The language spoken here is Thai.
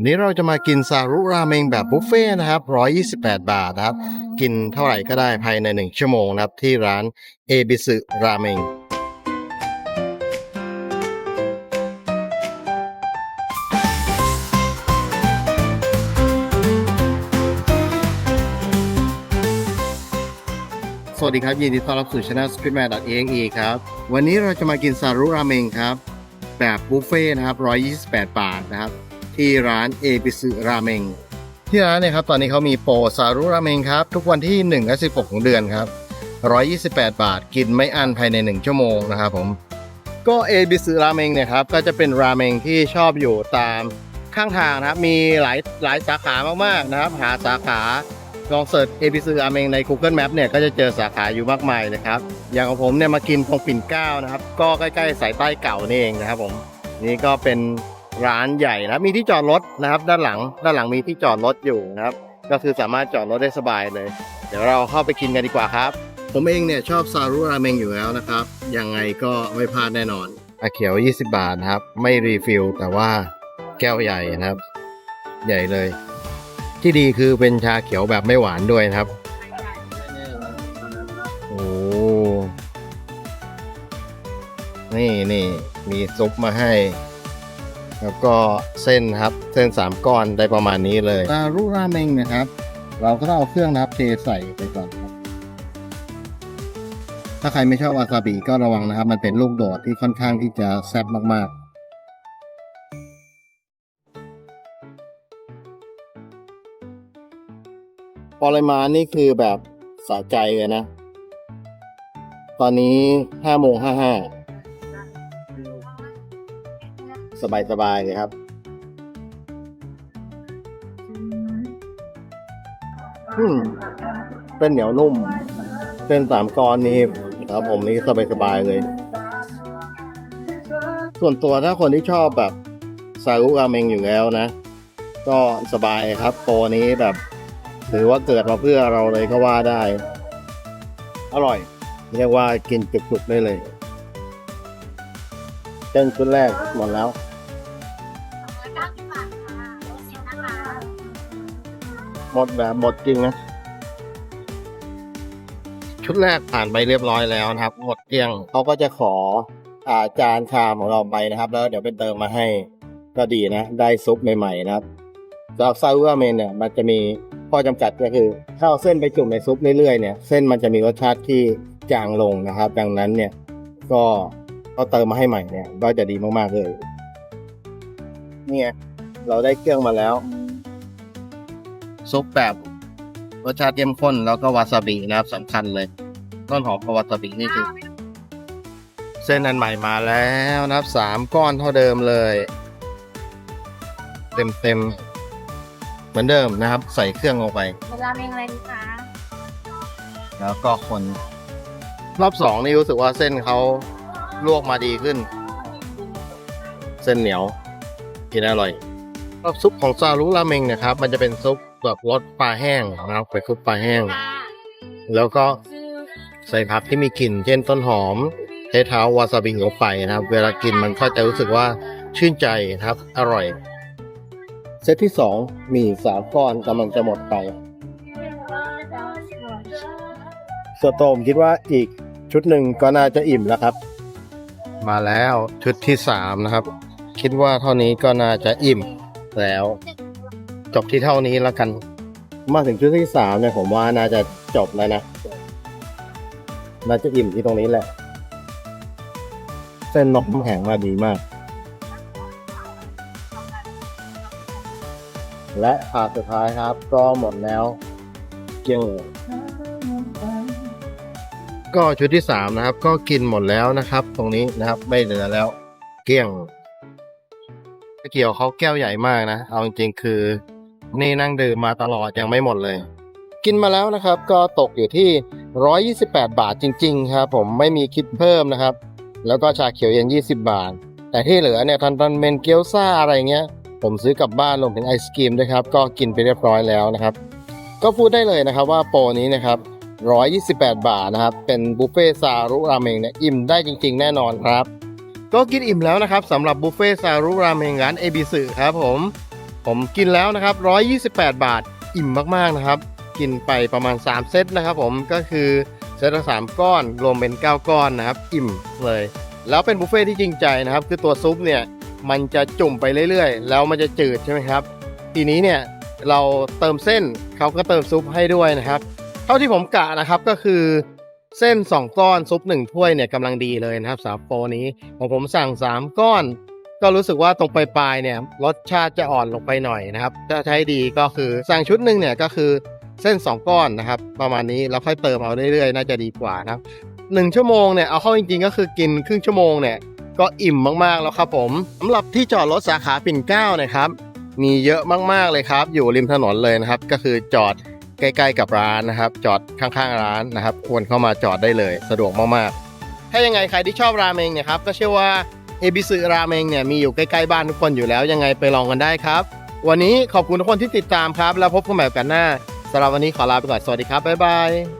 วันนี้เราจะมากินซารุราเมงแบบบุฟเฟ่นะครับ 128 บาทนะครับ กินเท่าไหร่ก็ได้ภายใน 1 ชั่วโมงนะครับ ที่ร้านเอบิสึราเมงสวัสดีครับ ยินดีต้อนรับสู่ช anel speedman e x e ครับ วันนี้เราจะมากินซารุราเมงครับ แบบบุฟเฟ่นะครับ 128 บาทนะครับ ที่ร้านเอบิสึราเมงที่ร้านเนี่ยครับตอนนี้เขามีโปรซารุราเมงครับ ทุกวันที่1และ16 ของเดือนครับ 128 บาทกินไม่อั้นภายใน 1 ชั่วโมงนะครับผมก็เอบิสึราเมงเนี่ยครับก็จะเป็นราเมงที่ชอบอยู่ตามข้างทางนะครับมีหลายหลายสาขามากๆนะครับหาสาขาลองเสิร์ชเอพิซ r ราเมงใน Google Map เนี่ยก็จะเจอสาขาอยู่มากมายเลยครับ อย่างของผมเนี่ยมากินตรงปิ่นเก้านะครับ ก็ใกล้ๆสายใต้เก่านี่เองนะครับผม นี่ก็เป็น ร้านใหญ่นะครับมีที่จอดรถนะครับ ด้านหลัง ด้านหลังมีที่จอดรถอยู่นะครับ ก็คือสามารถจอดรถได้สบายเลย เดี๋ยวเราเข้าไปกินกันดีกว่าครับ ผมเองเนี่ยชอบซารุราเมงอยู่แล้วนะครับ ยังไงก็ไม่พลาดแน่นอนอาเขียว 20 บาทนะครับ ไม่รีฟิลแต่ว่าแก้วใหญ่นะครับ ใหญ่เลย ที่ดีคือเป็นชาเขียวแบบไม่หวานด้วยนะครับโอ้นี่นี่มีซุปมาให้ แล้วก็เส้นครับ เส้นสามก้อนได้ประมาณนี้เลยซารุราเมงนะครับ เราก็ต้องเอาเครื่องนะครับเทใส่ไปก่อนครับ ถ้าใครไม่ชอบวาซาบิก็ระวังนะครับ มันเป็นลูกโดดที่ค่อนข้างที่จะแซ่บมากๆปริมาณนี่คือแบบสะใจเลยนะ ตอนนี้ห้าโมงห้าห้า สบายสบายๆเลยครับ อืมเป็นเหนียวนุ่มเส้นสามกรนี่ครับผมนี่สบายสบายๆเลย ส่วนตัวถ้าคนที่ชอบแบบซารุราเมงอยู่แล้วนะ ก็สบายครับโปรนี้แบบถือว่าเกิดมาเพื่อเราเลยก็ว่าได้ อร่อย เรียกว่ากินจุกๆได้เลยเส้นชุดแรกหมดแล้ว หมดแบบหมดจริงนะ ชุดแรกผ่านไปเรียบร้อยแล้วนะครับ หมดเกลี้ยงเขาก็จะขออาจานชามของเราไปนะครับ แล้วเดี๋ยวเป็นเติมมาให้ก็ดีนะ ได้ซุปใหม่ๆนะครับสำหรับซาอุราเมนเนี่ยมันจะมีข้อจำกัดก็คือถ้าเอาเส้นไปจุ่มในซุปเรื่อยๆเนี่ยเส้นมันจะมีรสชาติที่จางลงนะครับ ดังนั้นเนี่ยก็ก็เติมมาให้ใหม่เนี่ยก็จะดีมากๆเลย เนี่ย เราได้เครื่องมาแล้ว ซุปแบบรสชาติเข้มข้นแล้วก็วาซาบินะครับสำคัญเลยต้นหอมกับวาซาบินี่คือ เส้นอันใหม่มาแล้วนะครับสามก้อนเท่าเดิมเลย เต็มเต็มๆเหมือนเดิมนะครับ ใส่เครื่องลงไป เวลาเมงอะไรดีคะแล้วก็คน รอบสองนี่รู้สึกว่าเส้นเขาลวกมาดีขึ้น เส้นเหนียวกินอร่อยรอบซุปของซารุราเมงเนะครับ มันจะเป็นซุป แบบรสปลาแห้งนะครับเป็นซุปปลาแห้งค่ะแล้วก็ใส่ผักที่มีกลิ่น เช่นต้นหอมเทเท้าวาซาบิลงไปนะครับ เวลากินมันก็จะรู้สึกว่าชื่นใจนะครับ อร่อย เซตที่สองมีสามก้อนกำลังจะหมดไปส่วนตัวผมคิดว่าอีกชุดหนึ่งก็น่าจะอิ่มแล้วครับ มาแล้วชุดที่สามนะครับ คิดว่าเท่านี้ก็น่าจะอิ่มแล้ว จบที่เท่านี้แล้วกัน มาถึงชุดที่สามเนี่ยผมว่าน่าจะจบแล้วนะ น่าจะอิ่มที่ตรงนี้แหละ เส้นนมแข็งมาดีมาก และถาสุดท้ายครับ ก็หมดแล้ว เกลี้ยงก็ชุดที่สามนะครับ ก็กินหมดแล้วนะครับ ตรงนี้นะครับ ไม่เหลือแล้ว เกลี้ยงเกี่ยวเขาแก้วใหญ่มากนะ เอาจริงๆคือ นี่นั่งดื่มมาตลอดยังไม่หมดเลย กินมาแล้วนะครับ ก็ตกอยู่ที่ 128 บาทจริง ๆ ครับ ผมไม่มีคิดเพิ่มนะครับ แล้วก็ชาเขียวเย็น 20 บาท แต่ที่เหลือเนี่ยทันตันเมนเกี๊ยวซ่าอะไรเงี้ย ผมซื้อกลับบ้านรวมถึงไอศกรีมด้วยครับ ก็กินไปเรียบร้อยแล้วนะครับ ก็พูดได้เลยนะครับว่าโปรนี้นะครับ128 บาทนะครับ เป็นบุฟเฟ่ต์ซารุราเมงเนี่ยอิ่มได้จริง ๆ แน่นอนครับ ก็กินอิ่มแล้วนะครับสำหรับบุฟเฟ่ต์ซารุราเมงร้านเอบิสึครับผม ผมกินแล้วนะครับ 128 บาทอิ่มมากๆนะครับ กินไปประมาณ 3 เซตนะครับ ผมก็คือเซตละ3ก้อนรวมเป็น 9 ก้อนนะครับ อิ่มเลย แล้วเป็นบุฟเฟ่ที่จริงใจนะครับ คือตัวซุปเนี่ยมันจะจุ่มไปเรื่อยๆ แล้วมันจะจืดใช่ไหมครับ ทีนี้เนี่ยเราเติมเส้นเขาก็เติมซุปให้ด้วยนะครับ เท่าที่ผมกะนะครับก็คือเส้น 2 ก้อนซุป1ถ้วยเนี่ยกำลังดีเลยนะครับสำหรับโปรนี้ของผมสั่ง 3 ก้อน ก็รู้สึกว่าตรงปลายๆเนี่ยรสชาติจะอ่อนลงไปหน่อยนะครับถ้าใช้ดีก็คือสั่งชุดหนึ่งเนี่ยก็คือเส้น 2 ก้อนนะครับ ประมาณนี้แล้วค่อยเติมเอาเรื่อยๆ น่าจะดีกว่านะครับหนึ่งชั่วโมงเนี่ยเอาเข้าจริงๆ ก็คือกินครึ่งชั่วโมงเนี่ยก็อิ่มมากๆแล้วครับผมสำหรับที่จอดรถสาขาปิ่นเกล้านะครับมีเยอะมากๆเลยครับ อยู่ริมถนนเลยนะครับ ก็คือจอดใกล้ๆกับร้านนะครับ จอดข้างๆร้านนะครับ ควรเข้ามาจอดได้เลย สะดวกมากๆ ถ้ายังไงใครที่ชอบราเมงเนี่ยครับก็เชื่อว่า เอบิสึราเมงเนี่ยมีอยู่ใกล้ๆบ้านทุกคนอยู่แล้วยังไงไปลองกันได้ครับ วันนี้ขอบคุณทุกคนที่ติดตามครับ แล้วพบกันใหม่กันหน้าสำหรับวันนี้ขอลาไปก่อนสวัสดีครับบ๊ายบาย